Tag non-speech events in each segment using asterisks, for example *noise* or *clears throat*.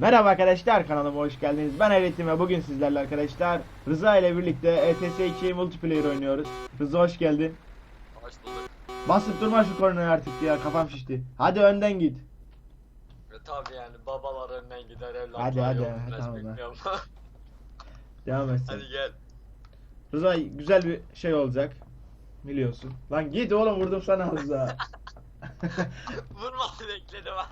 Merhaba arkadaşlar kanalıma hoş geldiniz. Ben Eretim ve bugün sizlerle arkadaşlar Rıza ile birlikte ETS 2 multiplayer oynuyoruz. Rıza hoş geldin. Hoş bulduk. Basıp durma şu kornaya artık ya kafam şişti. Hadi önden git. E, tabii yani babalar önden gider evlatlar Hadi, hadi, yol ha, bilmez, tamam. *laughs* Devam et hadi gel. Rıza güzel bir şey olacak. Biliyorsun. Lan git oğlum vurdum sana Rıza. *laughs* Vurmadı bekledim ha.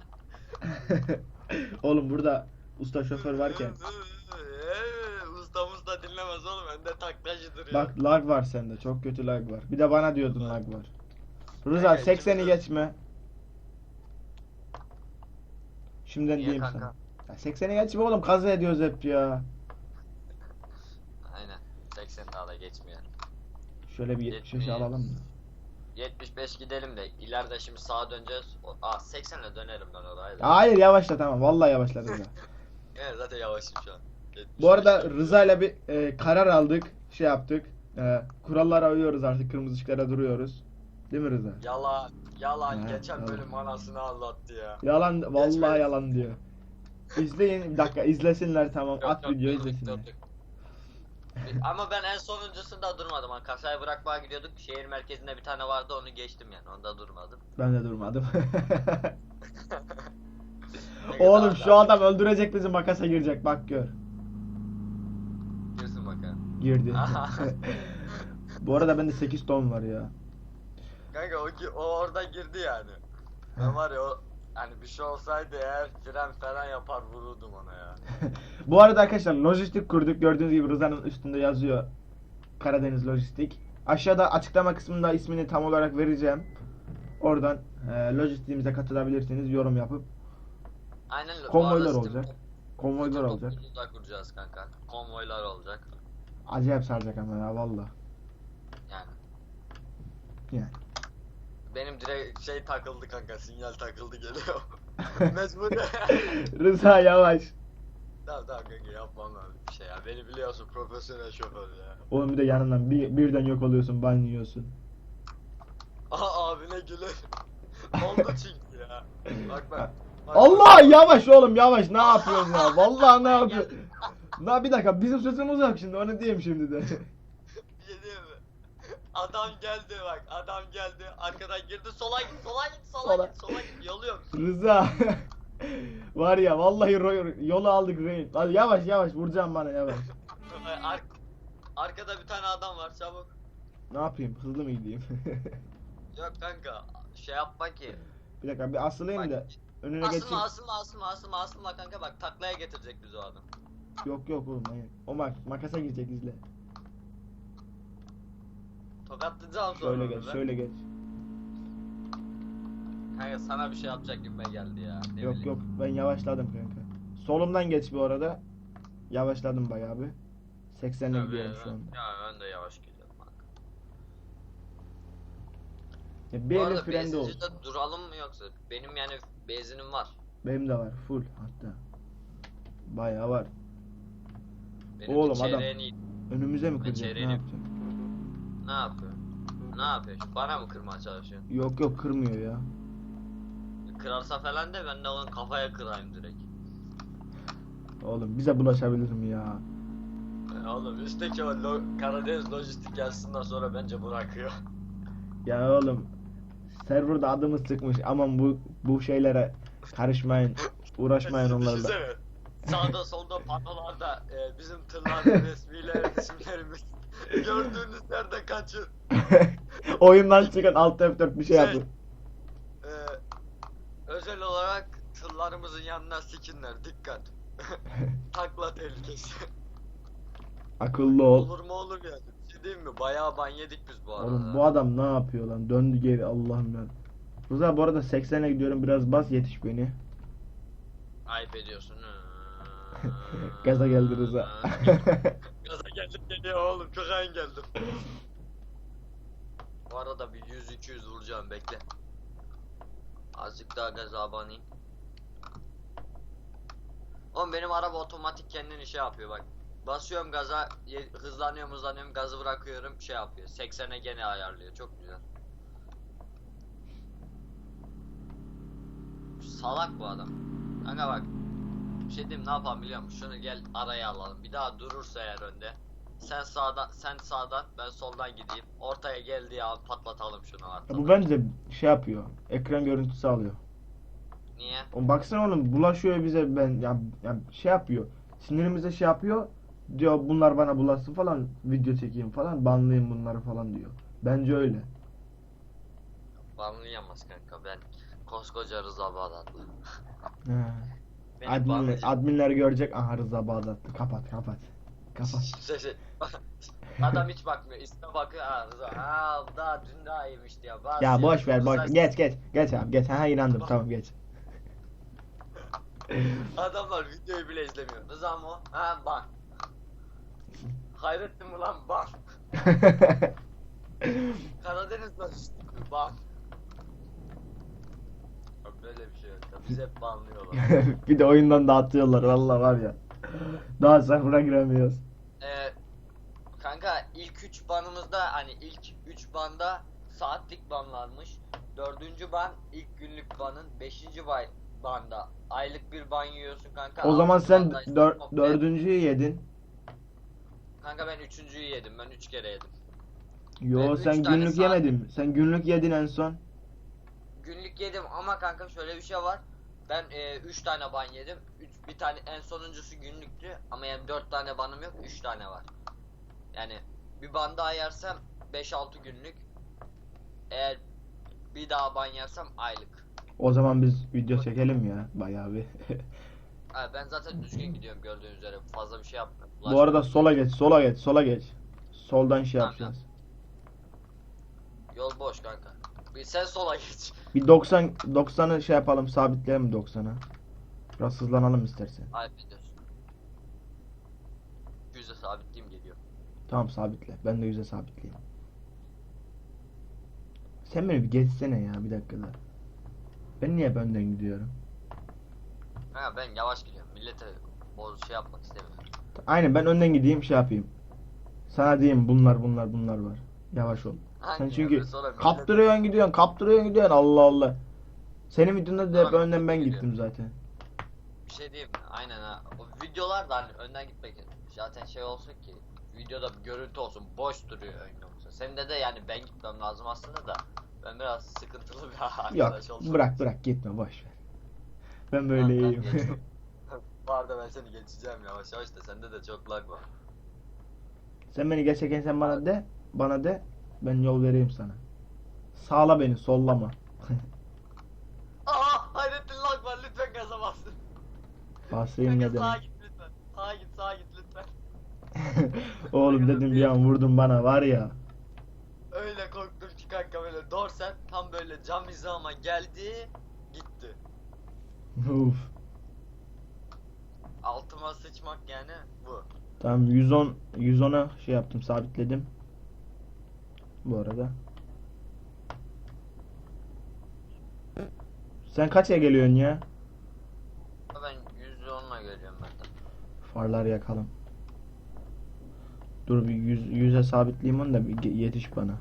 *laughs* oğlum burada usta şoför varken. Ee, Ustamız da dinlemez oğlum önde taklacıdır ya. Bak lag var sende çok kötü lag var. Bir de bana diyordun lag var. Rıza Kanka, 80'i ikimiz- geçme. Şimdiden Niye diyeyim kanka? sana. Ya 80'i geçme oğlum kaza ediyoruz hep ya. Aynen. 80 daha da geçmiyor. Şöyle bir 75'i Yetmiyor. alalım mı? 75 gidelim de ileride şimdi sağa döneceğiz. O- Aa 80'le dönerim ben oraya. da. Hayır yavaşla tamam. Vallahi yavaşla Rıza. *laughs* Evet zaten yavaşım şu an. 75 Bu arada. Rıza ile bir e, karar aldık. Şey yaptık. E, kurallara uyuyoruz artık. Kırmızı ışıklara duruyoruz. Değil mi Rıza? Yalan. Yalan. Ha, Geçen yalan. bölüm anasını anlattı ya. Yalan vallahi yalan diyor. İzleyin bir dakika izlesinler tamam. At video izlesinler. yok. Ama ben en sonuncusunda durmadım. Hani kasayı bırakmaya gidiyorduk. Şehir merkezinde bir tane vardı onu geçtim yani. Onda durmadım. Ben de durmadım. Ne *laughs* *laughs* Oğlum şu adam öldürecek bizi makasa girecek bak gör. Girsin bakalım. Girdi. *laughs* Bu arada bende 8 ton var ya. Kanka o, o orada girdi yani. Ben var ya o hani bir şey olsaydı eğer fren falan yapar vururdum ona ya. *laughs* Bu arada arkadaşlar lojistik kurduk. Gördüğünüz gibi Rıza'nın üstünde yazıyor. Karadeniz Lojistik. Aşağıda açıklama kısmında ismini tam olarak vereceğim. Oradan e, lojistiğimize katılabilirsiniz yorum yapıp. Aynen bu Konvoylar arada olacak. Konvoylar olacak. topluluğu da kuracağız kanka. Konvoylar olacak. Acayip saracak ama ya valla. Yani. Yani. Benim direkt şey takıldı kanka sinyal takıldı geliyor. *laughs* Mecbur. *laughs* Rıza yavaş. tamam tamam kanka yapmam lazım bir şey ya. Beni biliyorsun profesyonel şoför ya. Oğlum bir de yanından bir, birden yok oluyorsun ban yiyorsun. Aa abine gülür. Oldu çünkü ya. Bak bak. bak. Allah yavaş oğlum yavaş ne yapıyorsun ya? Vallahi ne yapıyorsun? *laughs* Na bir dakika bizim sözümüz yok şimdi onu diyeyim şimdi de. Bir şey diyeyim mi? Adam geldi bak adam geldi arkadan girdi sola git sola git sola, Sola. git sola git yoluyor. Rıza. *laughs* Var ya vallahi yolu aldık rehin. Hadi yavaş yavaş vuracağım bana yavaş. *laughs* Ar arkada bir tane adam var çabuk. Ne yapayım hızlı mı gideyim? *laughs* Yok kanka şey yapma ki. bir dakika bir asılayım Bak, da önüne geçeyim. asılma asılma asılma asılma asılma kanka bak taklaya getirecek bizi o adam. Yok yok oğlum hayır. O bak makasa girecek izle. Tokatlayacağım sonra. Şöyle geç şöyle geç. Kanka sana bir şey yapacak gibi geldi ya. Ne Yok bileyim. yok ben yavaşladım kanka. Solumdan geç bu arada. Yavaşladım bayağı bir. 80'le Tabii gidiyorum ya, şu anda. Ya ben de yavaş gidiyorum bak. Ya bir Bu arada frende ol. benzincide duralım mı yoksa? Benim yani benzinim var. Benim de var full hatta. Bayağı var. Benim Oğlum, adam-. Önümüze mi Ben kıracak? Ne çeyreğini- yapacak? Ne yapıyor? Ne yapıyor? Bana mı kırmaya çalışıyor? Yok yok kırmıyor ya. Kırarsa falan de ben de onun kafaya kırayım direkt. Oğlum bize bulaşabilir mi ya? E oğlum üstteki o lo- Karadeniz lojistik gelsinden sonra bence bırakıyor. Ya oğlum serverda adımız çıkmış aman bu bu şeylere karışmayın. Uğraşmayın *laughs* onlarla. Düşünsene. Sağda solda panolarda e, bizim tırların *laughs* resmiyle isimlerimiz. *laughs* Gördüğünüz yerde kaçın. *laughs* Oyundan çıkın alt F4 bir şey Şey- yapın. E, özel olarak tırlarımızın yanına sikinler dikkat. *laughs* Takla tehlikesi. Akıllı ol. olur mu olur yani. Bir şey diyeyim mi? Bayağı ban yedik biz bu arada. Oğlum bu adam ne yapıyor lan? Döndü geri Allah'ım ya. Rıza bu arada 80'e gidiyorum biraz bas yetiş beni. Ayıp ediyorsun. Gaza geldi Rıza. Gaza geldim geliyor oğlum çok hain geldim. Bu arada bir 100-200 vuracağım bekle. Azıcık daha gaza banayım. Oğlum benim araba otomatik kendini şey yapıyor bak. Basıyorum gaza hızlanıyorum hızlanıyorum gazı bırakıyorum şey yapıyor. 80'e gene ayarlıyor çok güzel. Salak bu adam. Kanka bak Bir şey diyeyim ne yapalım biliyor musun? Şunu gel araya alalım. Bir daha durursa eğer önde. Sen sağdan, sen sağdan, ben soldan gideyim. Ortaya geldiği an patlatalım şunu artık. bu bence şey yapıyor. Ekran görüntüsü alıyor. Niye? Oğlum baksana oğlum bulaşıyor bize ben ya, ya şey yapıyor. Sinirimize şey yapıyor. Diyor bunlar bana bulaşsın falan video çekeyim falan banlayayım bunları falan diyor. Bence öyle. Banlayamaz kanka ben koskoca Rıza Bağdatlı. Beni Admin, adminler görecek. Aha Rıza Bağdatlı. Kapat kapat. Kapat. Şey, şey. *laughs* Adam hiç bakmıyor. İsme bakıyor. Ha Rıza. Ha daha dün daha iyiymişti ya. Bazı Ya boş ver boş. Rıza- Geç geç. Geç abi geç. Ha inandım tamam geç. Adamlar videoyu bile izlemiyor. Rıza mı o? Ha bak. Hayrettin mi lan bak. *laughs* Karadeniz mi bak. Böyle bir şey. Bizi hep banlıyorlar. *laughs* bir de oyundan dağıtıyorlar valla var ya. Daha server'a giremiyoruz. Ee, kanka ilk 3 banımızda hani ilk 3 banda saatlik banlarmış. Dördüncü ban ilk günlük banın. Beşinci bay banda aylık bir ban yiyorsun kanka. O zaman sen dör, dördüncüyü yedin. Kanka ben üçüncüyü yedim. Ben üç kere yedim. Yo Ben sen günlük saat- yemedin? Sen günlük yedin en son. Günlük yedim ama kanka şöyle bir şey var. Ben 3 tane ban yedim. Üç, bir tane en sonuncusu günlüktü ama yani 4 tane banım yok. 3 tane var. Yani bir ban daha yersem 5-6 günlük. Eğer bir daha ban yersem aylık. O zaman biz video çekelim ya bayağı bir. *laughs* Ha, ben zaten düzgün gidiyorum gördüğünüz üzere. Fazla bir şey yapmıyorum. Bu arada sola geç, sola geç, sola geç. Soldan şey Tamam, yapacağız. Yol boş kanka. Bir sen sola geç. Bir 90 90'ı şey yapalım, sabitleyelim 90'a. Biraz hızlanalım istersen. Ayıp ediyorsun. Yüze sabitleyeyim geliyor. Tamam sabitle. Ben de 100'e sabitleyeyim. Sen beni bir geçsene ya bir dakikada. Ben niye önden gidiyorum? Ha ben yavaş gidiyorum. Millete boz şey yapmak istemiyorum. Aynen ben önden gideyim şey yapayım. Sana diyeyim bunlar bunlar bunlar var. Yavaş ol. Sen çünkü kaptırıyorsun gidiyorsun, kaptırıyorsun gidiyorsun. Allah Allah. Senin videonda da hep Tamam, önden ben gidiyorum. gittim zaten. Bir şey diyeyim mi? Aynen ha. O videolar da hani önden gitmek zaten şey olsun ki videoda bir görüntü olsun. Boş duruyor ön yoksa. Senin de de yani ben gitmem lazım aslında da ben biraz sıkıntılı bir *laughs* Yok arkadaş oldum. bırak bırak gitme boş ver. Ben Tamam, böyle ben iyiyim. geçiyorum. *laughs* Bu arada ben seni geçeceğim yavaş yavaş da sende de çok lag var. sen beni geçerken sen bana de, bana de ben yol vereyim sana. Sağla beni, sollama. *laughs* Aa Hayrettin lag var lütfen gaza bas. *laughs* Basayım ne Kanka sağa demek. git lütfen. Sağa git sağa git lütfen. *laughs* Oğlum dedim bir an vurdun bana var ya. Öyle korktum ki kanka böyle dorsen tam böyle cam hizama geldi gitti. Uf. Altıma sıçmak yani bu. Tamam 110 110'a şey yaptım, sabitledim. Bu arada. Sen kaça geliyorsun ya? Ben %10'la geliyorum ben de. Farlar yakalım. Dur bir 100 100'e sabitleyeyim onu da bir ge- yetiş bana.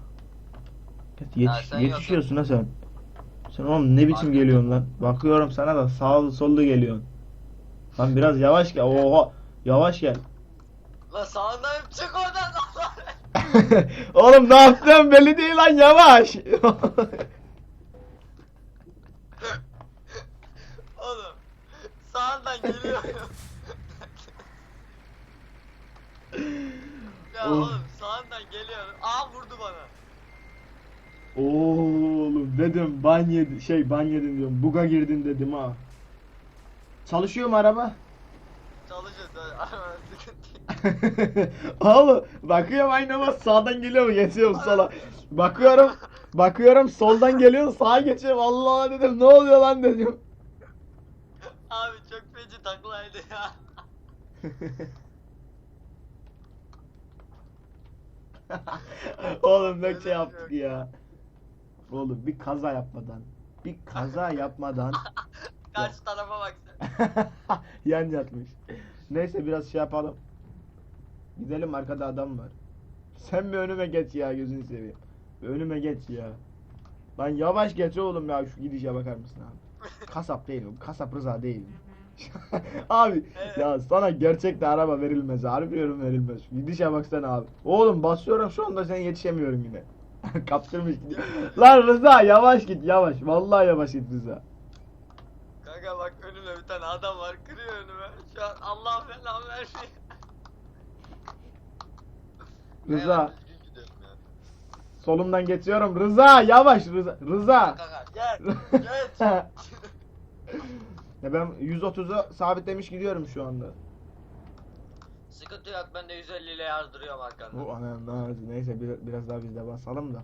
Yetiş, sen yetişiyorsun ha sen. Sen oğlum ne biçim Fark geliyorsun lan? Bakıyorum sana da sağlı sollu geliyorsun. Lan biraz yavaş gel. Oha. Yavaş gel. La sağındayım çık oradan Allah. *laughs* oğlum ne yaptın belli değil lan yavaş. *laughs* Oğlum sağından geliyorum. ya oğlum sağından geliyorum. Aa vurdu bana. Oğlum dedim ban yedi şey ban yedin diyorum. Buga girdin dedim ha. Çalışıyor mu araba? Çalışıyor. *laughs* Arabanın sıkıntı yok. *laughs* Oğlum bakıyorum aynama sağdan geliyor mu geçiyorum sola. Bakıyorum bakıyorum soldan geliyor sağa geçiyorum. Allah dedim ne oluyor lan dedim. Abi çok feci taklaydı ya. *laughs* Oğlum ne şey yaptık ya. Oğlum bir kaza yapmadan bir kaza yapmadan *laughs* Karşı tarafa bak sen. yan yatmış. Neyse biraz şey yapalım. Gidelim arkada adam var. Sen bir önüme geç ya gözünü seveyim. Bir önüme geç ya. Lan yavaş geç oğlum ya şu gidişe bakar mısın abi? Kasap değil o. Kasap Rıza değil. *laughs* abi Evet. ya sana gerçekten araba verilmez. Harbiyorum verilmez. Gidişe baksana abi. Oğlum basıyorum şu anda sen yetişemiyorum yine. *laughs* Kaptırmış gidiyor. Lan Rıza yavaş git yavaş. Vallahi yavaş git Rıza. Kanka bak önümde bir tane adam var kırıyor önüme. Şu an Allah falan versin. Rıza solumdan geçiyorum. Rıza yavaş Rıza. Rıza. Gel. Geç. *laughs* ya ben 130'a sabitlemiş gidiyorum şu anda. Sıkıntı yok ben de 150 ile yardırıyorum arkandan. Bu anam neyse bir- biraz daha biz de basalım da.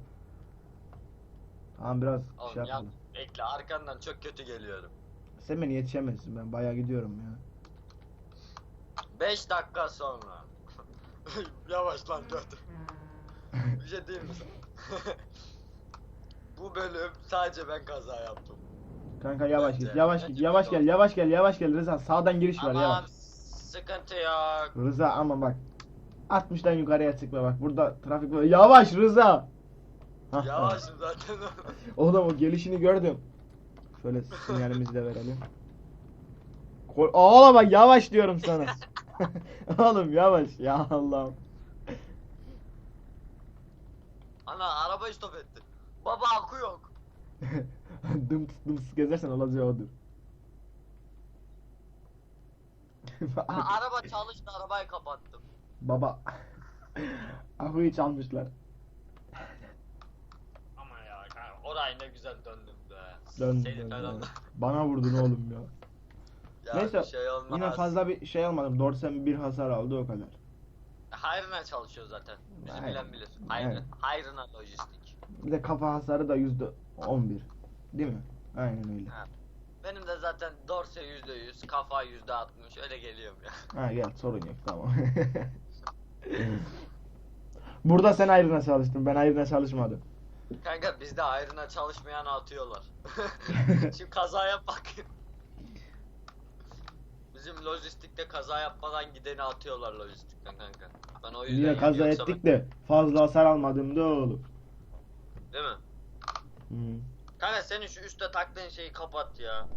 Tamam biraz Oğlum şey yap. yapalım. Bekle arkandan çok kötü geliyorum. Sen beni yetişemezsin ben bayağı gidiyorum ya. 5 dakika sonra. *laughs* Yavaş lan gördüm. Bir şey değil mi? *laughs* Bu bölüm sadece ben kaza yaptım. Kanka yavaş git yavaş git yavaş gel yavaş gel yavaş gel Rıza sağdan giriş var Tamam yavaş. sıkıntı yok. Rıza ama bak 60'dan yukarıya çıkma bak burada trafik var. Yavaş Rıza. Hah, Yavaşım zaten. *laughs* Oğlum o gelişini gördüm. Şöyle sinyalimizi de verelim. Kol Oğlum bak yavaş diyorum sana. *laughs* Oğlum yavaş ya Allah'ım. Ana araba stop etti. Baba akü yok. *laughs* dımtıs dımtıs gezersen olacağı odur. *laughs* Ha, araba çalıştı arabayı kapattım. Baba. Akuyu çalmışlar. Ama ya orayı ne güzel döndüm be. Dön, Seni dön, falan- dön. Bana vurdun oğlum ya. Ya Neyse bir şey olmaz. yine fazla bir şey almadım. Dorsem bir hasar aldı o kadar. Hayrına çalışıyor zaten. Bizi Aynen. bilen bilir. Hayrına, Aynen. hayrına lojistik. Bir de kafa hasarı da yüzde 11. Değil mi? Aynen öyle. Ha. Benim de zaten dorse yüzde yüz, kafa yüzde altmış öyle geliyorum ya. Ha gel sorun yok tamam. *laughs* Burada sen ayrına çalıştın. Ben ayrına çalışmadım. Kanka bizde hayrına çalışmayan atıyorlar. Şimdi kaza yap bak. Bizim lojistikte kaza yapmadan gideni atıyorlar lojistikten kanka. Ben o yüzden Yine kaza yoksa ettik de fazla hasar almadım da oğlum. ben- Değil mi? Hı. Kanka senin şu üstte taktığın şeyi kapat ya.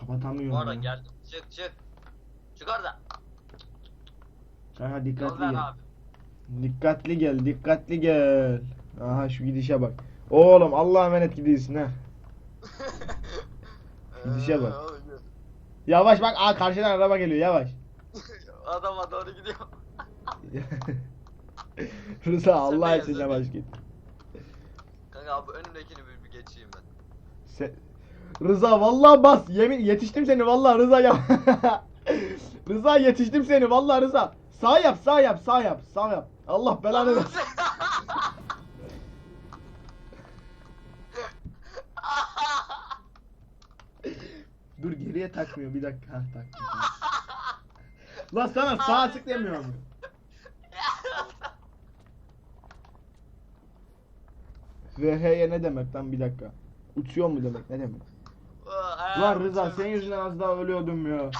Kapatamıyorum. Bu arada ya. geldim. Çık çık. Çık orada. Yol dikkatli ver gel. abi. Dikkatli gel, dikkatli gel. Aha şu gidişe bak. Oğlum Allah'a emanet gidiyorsun ha. *laughs* Gidişe bak. Ee, oğlum, Yavaş bak, aa karşıdan araba geliyor yavaş. *laughs* Adama doğru gidiyor. *laughs* Rıza Allah beyaz, için sen yavaş git. Kanka abi önündekini bir, bir geçeyim ben. Se- Rıza vallahi bas. Yemin yetiştim seni vallahi Rıza ya. *laughs* Rıza yetiştim seni vallahi Rıza. Sağ yap, sağ yap, sağ yap, sağ yap. Allah belanı ver. Dur geriye takmıyor bir dakika. Ha tak. Lan sana sağ açık demiyor mu? VH'ye ne demek lan bir dakika. Uçuyor mu demek ne demek? Lan Rıza senin yüzünden az daha ölüyordum ya.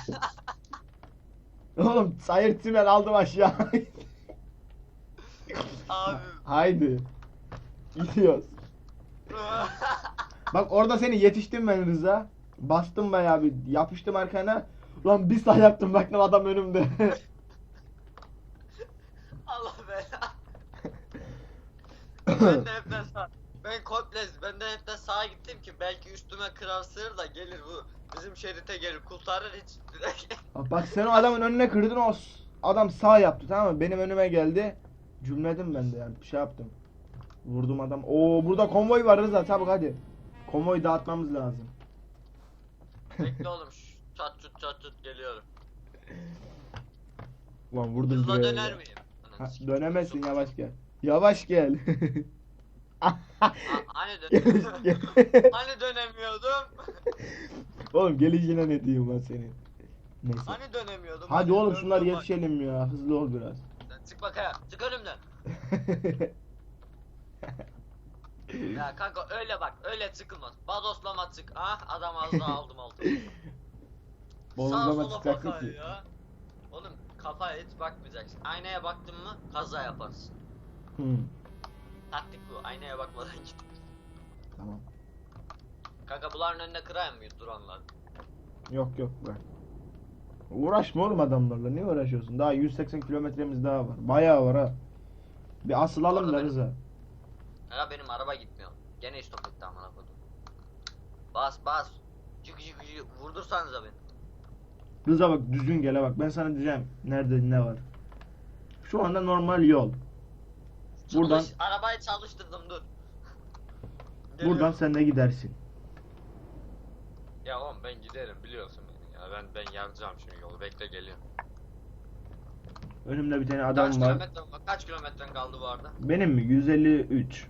Oğlum sayır tümel aldım aşağı. Abi. Haydi. Gidiyoruz. Bak orada seni yetiştim ben Rıza. Bastım bayağı bir yapıştım arkana. Lan bir sağ yaptım baktım adam önümde. *laughs* Allah bela. *laughs* ben de hepten sağ. Ben komple ben de hepten sağa gittim ki belki üstüme kırar sığır da gelir bu. Bizim şerite gelir kurtarır hiç. *laughs* Bak sen o adamın önüne kırdın o adam sağ yaptı tamam mı? Benim önüme geldi. Cümledim ben de yani bir şey yaptım. Vurdum adam. Oo burada konvoy var Rıza çabuk hadi. Konvoyu dağıtmamız lazım. Bekle oğlum şş, çat çut çat çut geliyorum. Lan vurdum Hızla direğe döner miyim? Ananı Ha, sikeyim. dönemezsin yavaş gel. Yavaş gel. Ha, hani *laughs* dönemiyordum? gel. hani dönemiyordum? Oğlum gelişine ne diyeyim ben senin. Neyse. Hani dönemiyordum? Hadi oğlum döndüm şunlar bak. yetişelim ya. Hızlı ol biraz. Sen Çık bak ya. Çık önümden. *laughs* Ya *laughs* kanka öyle bak. Öyle çıkılmaz. Badoslama çık. Ah adam az daha aldım altı. Sağa Bozulama sola çıkacaksın bakar ki. ya. Oğlum kafaya hiç bakmayacaksın. Aynaya baktın mı kaza yaparsın. Hmm, Taktik bu. Aynaya bakmadan *laughs* git. tamam. Kanka bunların önüne kırayım mı duranlar? Yok yok bırak. Uğraşma oğlum adamlarla. Niye uğraşıyorsun? Daha 180 kilometremiz daha var. Bayağı var ha. Bir asılalım da Rıza. Kanka benim araba gitmiyor. Gene stop etti amına koydum. Bas bas. Çık çık çık. Vurdursanıza beni. Rıza bak düzgün gele bak. Ben sana diyeceğim nerede ne var. Şu anda normal yol. Buradan Çalış- Arabayı çalıştırdım dur. *laughs* buradan Geliyorum. sen de gidersin. Ya oğlum ben giderim biliyorsun beni ya. Ben ben yapacağım şimdi yolu. Bekle geliyorum. Önümde bir tane adam Kaç var. kilometre kaç kilometren kaldı bu arada? Benim mi? 153.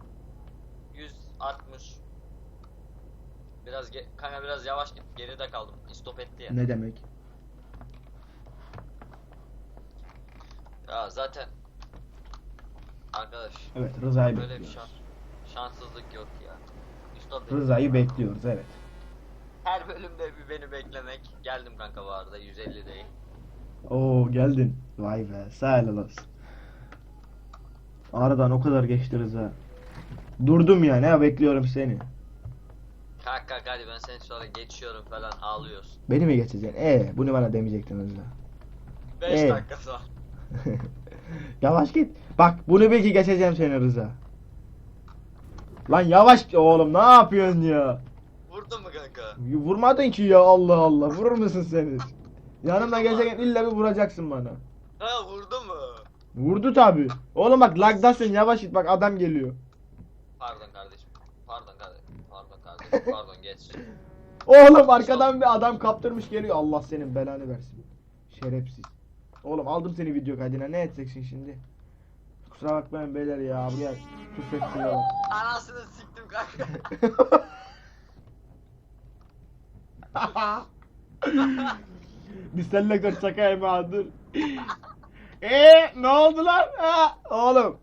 160. Biraz ge- kanka biraz yavaş git. Geride kaldım. Stop etti ya. Ne demek? Ya zaten arkadaş Evet Rıza'yı böyle bir bekliyoruz. şans şanssızlık yok ya. Stop. Rıza'yı bekliyoruz evet. Her bölümde bir beni beklemek. Geldim kanka bu arada 150 değil. Oo geldin. Vay be sağ ol olsun. Aradan o kadar geçti Rıza. Durdum yani ha bekliyorum seni. Kalk kalk hadi ben seni sonra geçiyorum falan ağlıyorsun. Beni mi geçeceksin? Ee bunu bana demeyecektin Rıza. 5 Ee? dakika sonra. *laughs* yavaş git. Bak bunu belki geçeceğim seni Rıza. Lan yavaş oğlum ne yapıyorsun ya? Vurdun mu kanka? Vurmadın ki ya Allah Allah. Vurur musun sen hiç? *laughs* Yanımdan geçerken illa bir vuracaksın bana. Ha vurdu mu? Vurdu tabi. Oğlum bak lagdasın yavaş git bak adam geliyor. Pardon kardeşim. Pardon kardeşim. Pardon kardeşim. Pardon geç. Oğlum arkadan bir adam kaptırmış geliyor. Allah senin belanı versin. Şerefsiz. Oğlum aldım seni video kaydına. Ne edeceksin şimdi? Kusura bakmayın beyler ya. Buraya küfrettiler. Anasını siktim kanka. *laughs* Biz seninle kadar şaka yapma dur. Eee *laughs* ne oldu lan? Ha, oğlum.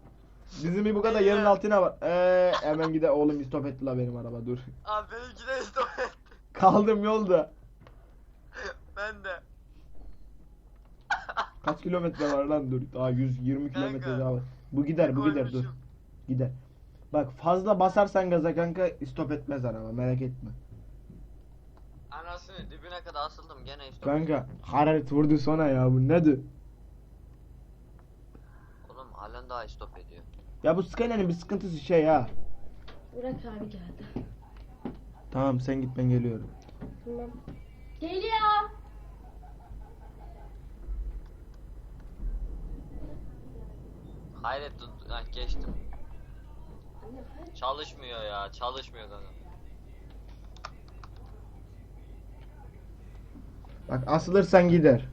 Bizim bir bu kadar yerin altına var. Eee hemen gide oğlum bir stop etti la benim araba dur. Abi benimki de stop etti. Kaldım yolda. Ben de. Kaç kilometre var lan dur. Daha 120 Kanka. kilometre daha var. Bu gider bu gider dur. Koymuşum. Gider. Bak fazla basarsan gaza kanka stop etmez araba merak etme. Anasını dibine kadar asıldım gene stop. Kanka hararet vurdu sonra ya bu nedir? Oğlum halen daha stop ediyor. Ya bu Skyline'in bir sıkıntısı şey ha. Burak abi geldi. Tamam sen git ben geliyorum. Tamam. Geliyor. Hayret tut- ha, geçtim. Çalışmıyor ya çalışmıyor kanka. Bak asılırsan gider.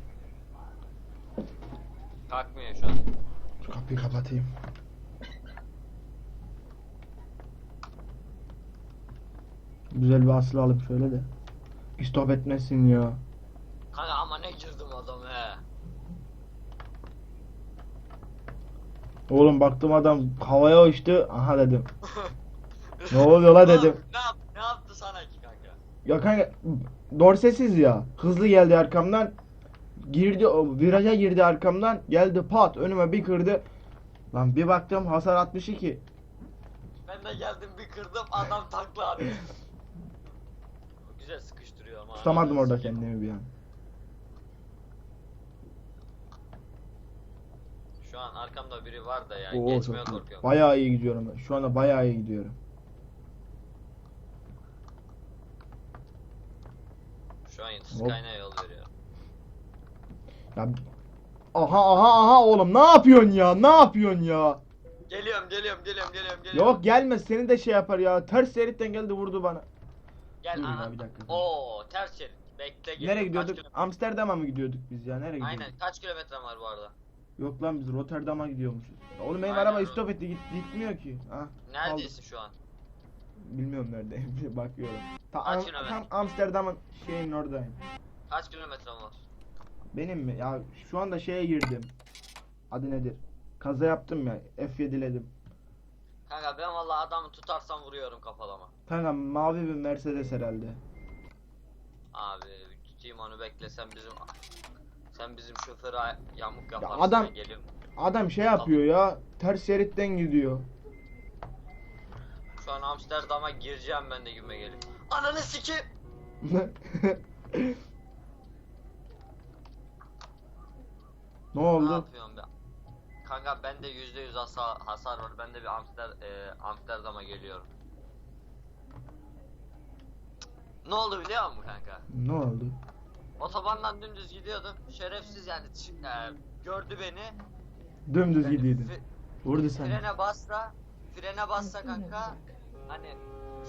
Kalkmıyor şu an. Şu kapıyı kapatayım. Güzel bir asılı alıp şöyle de. Stop etmesin ya. Kanka ama ne girdim adam he. Oğlum baktım adam havaya uçtu. Aha dedim. Ne oluyor la *laughs* dedim. ne, yap, ne yaptı sana ki kanka? Ya kanka dorsesiz ya. Hızlı geldi arkamdan. Girdi o viraja girdi arkamdan. Geldi pat önüme bir kırdı. Lan bir baktım hasar 62. Ben de geldim bir kırdım adam takla abi. *laughs* Güzel sıkıştırıyor ama. Tutamadım orada kendimi bir an. Şu an arkamda biri var da yani Oo, geçmeye çok korkuyorum. Bayağı iyi gidiyorum ben. Şu anda bayağı iyi gidiyorum. Şu an Skyne'a yol veriyor. Ya Aha aha aha oğlum ne yapıyorsun ya? Ne yapıyorsun ya? Geliyorum geliyorum geliyorum geliyorum geliyorum. Yok gelme seni de şey yapar ya. Ters şeritten geldi vurdu bana. Gel Dur ya, ana. bir dakika. Oo ters şerit. Bekle geliyorum. Nereye gidiyorduk? Amsterdam'a mı gidiyorduk biz ya? Nereye gidiyorduk? Aynen kaç kilometre var bu arada? Yok lan biz Rotterdam'a gidiyormuşuz. Ya Oğlum benim Aynen. araba stop etti git, gitmiyor ki. Ah, Neredesin şu an? bilmiyorum neredeyim. *laughs* Bir Bakıyorum. Ta, Kaç Am- kilometre? tam Amsterdam'ın şeyin oradayım. Kaç kilometre var? Benim mi? Ya şu anda şeye girdim. Adı nedir? Kaza yaptım ya. F7'ledim. Kanka ben vallahi adamı tutarsam vuruyorum kafalama. Kanka mavi bir Mercedes herhalde. Abi Ciman'ı beklesem bizim sen bizim şoföre yamuk yaparsın ya adam, gelip. Adam şey yapıyor ya ters şeritten gidiyor. Şu an Amsterdam'a gireceğim ben de güme gelip. Ananı siki. *laughs* ne oldu? Ne yapıyorsun be? Kanka bende yüzde yüz hasar, hasar var. Ben de bir Amster, e, Amsterdam'a geliyorum. Ne oldu biliyor musun kanka? Ne oldu? Otobandan dümdüz gidiyordum. Şerefsiz yani e, gördü beni. Dümdüz Yani fre- Vurdu seni. frene bassa, frene bassa kanka. Hani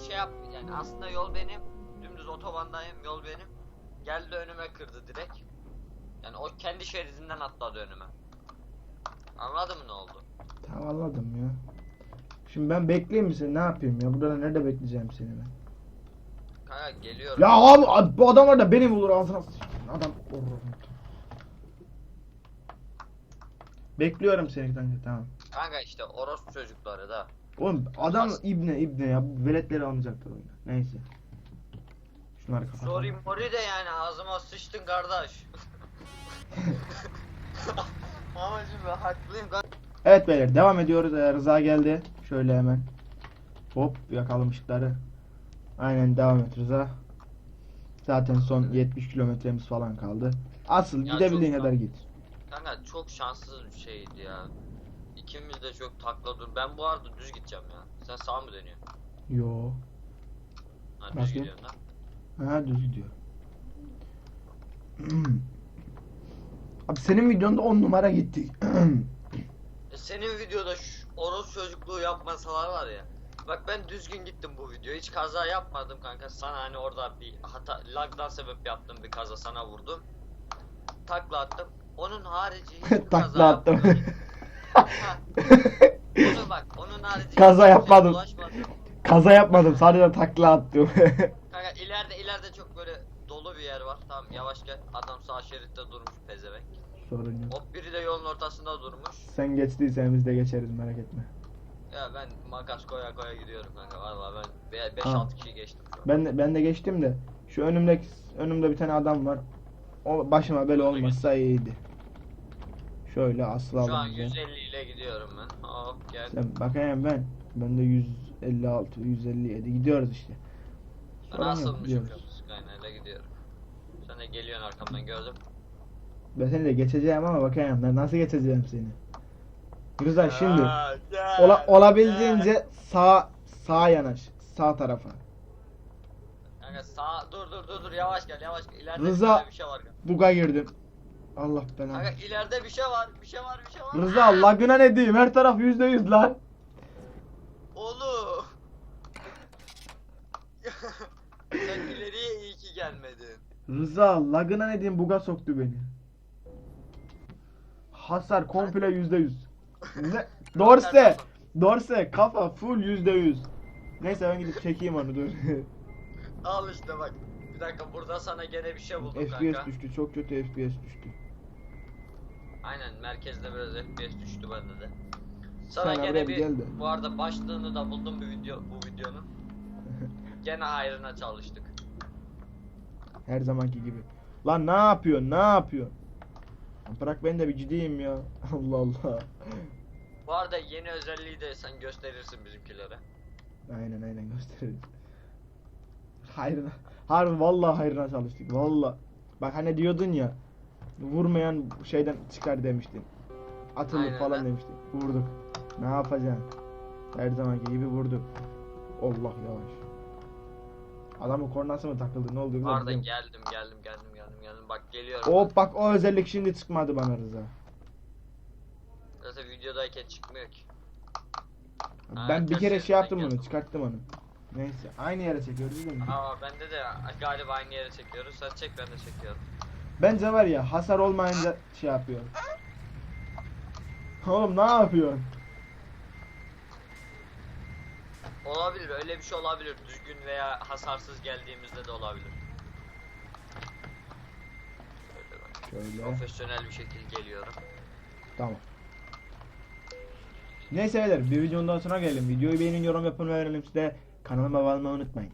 şey yap yani aslında yol benim. Dümdüz otobandayım, yol benim. Geldi önüme kırdı direkt. Yani o kendi şeridinden atladı önüme. Anladın mı ne oldu? Tamam anladım ya. Şimdi ben bekleyeyim mi seni? Ne yapayım ya? Burada nerede bekleyeceğim seni ben? Kanka geliyorum. Ya abi ad- bu adam var da beni bulur ağzına sıçayım. Adam Bekliyorum seni kanka tamam. Kanka işte orospu çocukları da. Oğlum adam ibne ibne ya. Bu veletleri almayacaklar oyuna. Neyse. Şunları kapat. Sorry mori de yani ağzıma sıçtın kardeş. *laughs* Amacım ben haklıyım kanka. Evet beyler devam ediyoruz. Ee, Rıza geldi. Şöyle hemen. Hop yakalım ışıkları. Aynen devam et Rıza. Zaten son 70 kilometremiz falan kaldı. Asıl Ya gidebildiğin çok kadar git. Kanka çok şanssız bir şeydi ya. İkimiz de çok takla dur. Ben bu arada düz gideceğim ya. Sen sağ mı dönüyorsun? Yo. Ha düz Nasıl? gidiyorsun lan. Ha düz gidiyor. *clears throat* Abi senin videonda 10 numara gitti. *clears throat* E senin videoda şu orospu çocukluğu yapmasalar var ya. Bak ben düzgün gittim bu videoya. Hiç kaza yapmadım kanka. Sana hani orada bir hata lagdan sebep yaptım bir kaza sana vurdum. Takla attım. Onun harici hiç *laughs* kaza Takla attım. Onu bak onun harici Kaza yapmadım. Kaza yapmadım sadece takla attım. *laughs* Kanka ileride ileride çok böyle dolu bir yer var. Tamam yavaş gel. Adam sağ şeritte durmuş pezevenk. Sorun yok. Hop biri de yolun ortasında durmuş. Sen geçtiysen biz de geçeriz merak etme. Ya ben makas koya koya gidiyorum kanka. Valla ben Ha. 5-6 kişi geçtim. Ben de, ben de geçtim de şu önümdeki önümde bir tane adam var. O başıma böyle olmazsa iyiydi. Şöyle asla Şu an alınca. 150 ile gidiyorum ben. Hop gel. Sen bakayım ben. Ben de 156, 157 gidiyoruz işte. Ben Sorun yok, asılmışım gidiyoruz. kırmızı kaynağıyla gidiyorum. Sen de geliyorsun arkamdan gördüm. Ben seni de geçeceğim ama bakayım ben nasıl geçeceğim seni. Rıza şimdi ola, olabildiğince sağ sağ yanaş. Sağ tarafa. Kanka sağ dur dur dur dur yavaş gel yavaş gel. İleride Rıza- bir şey var. kanka. Buga girdim. Allah belanı. Kanka ileride bir şey var. Bir şey var bir şey var. Rıza lagına ne diyeyim? Her taraf yüzde yüz lan. Oğlum. *laughs* Sen ileriye iyi ki gelmedin. Rıza lagına ne diyeyim? Buga soktu beni. Hasar komple yüzde yüz. Ne? Dorse. Dorse kafa full yüzde yüz. Neyse ben gidip çekeyim onu dur. *laughs* Al işte bak. Bir dakika burada sana gene bir şey buldum FPS kanka. düştü çok kötü FPS düştü. Aynen merkezde biraz FPS düştü bende de. Sen Sana oraya gene bir bir gel de. bu arada başlığını da buldum bu video bu videonun. *laughs* Gene hayrına çalıştık. Her zamanki gibi. Lan ne yapıyorsun? Ne yapıyorsun? Bırak ben de bir gideyim ya. *laughs* Allah Allah. Bu arada yeni özelliği de sen gösterirsin bizimkilere. Aynen aynen gösteririz. Hayrına. Harbi vallahi hayrına çalıştık. Vallahi. Bak hani diyordun ya. Vurmayan şeyden çıkar demiştin. Atılır Aynen falan lan. demiştin. Vurduk. Ne yapacaksın? Her zamanki gibi vurduk. Allah yavaş. Adamın kornası mı takıldı? Ne oldu? Arada Bilmiyorum. geldim geldim geldim geldim geldim. Bak geliyorum. Hop bak o özellik şimdi çıkmadı bana Rıza. Zaten videodayken çıkmıyor ki. Ha, Ben bir kere şey yaptım bunu, çıkarttım onu. Neyse, aynı yere çekiyoruz değil mi? Aa bende de galiba aynı yere çekiyoruz. Sen çek ben de çekiyorum. Bence var ya hasar olmayınca şey yapıyor. Oğlum ne yapıyorsun? Olabilir öyle bir şey olabilir. Düzgün veya hasarsız geldiğimizde de olabilir. Şöyle. Profesyonel bir şekilde geliyorum. Tamam. Neyse beyler bir videonun daha sonra gelelim. Videoyu beğenin, yorum yapın ve önerin size kanalıma abone olmayı unutmayın.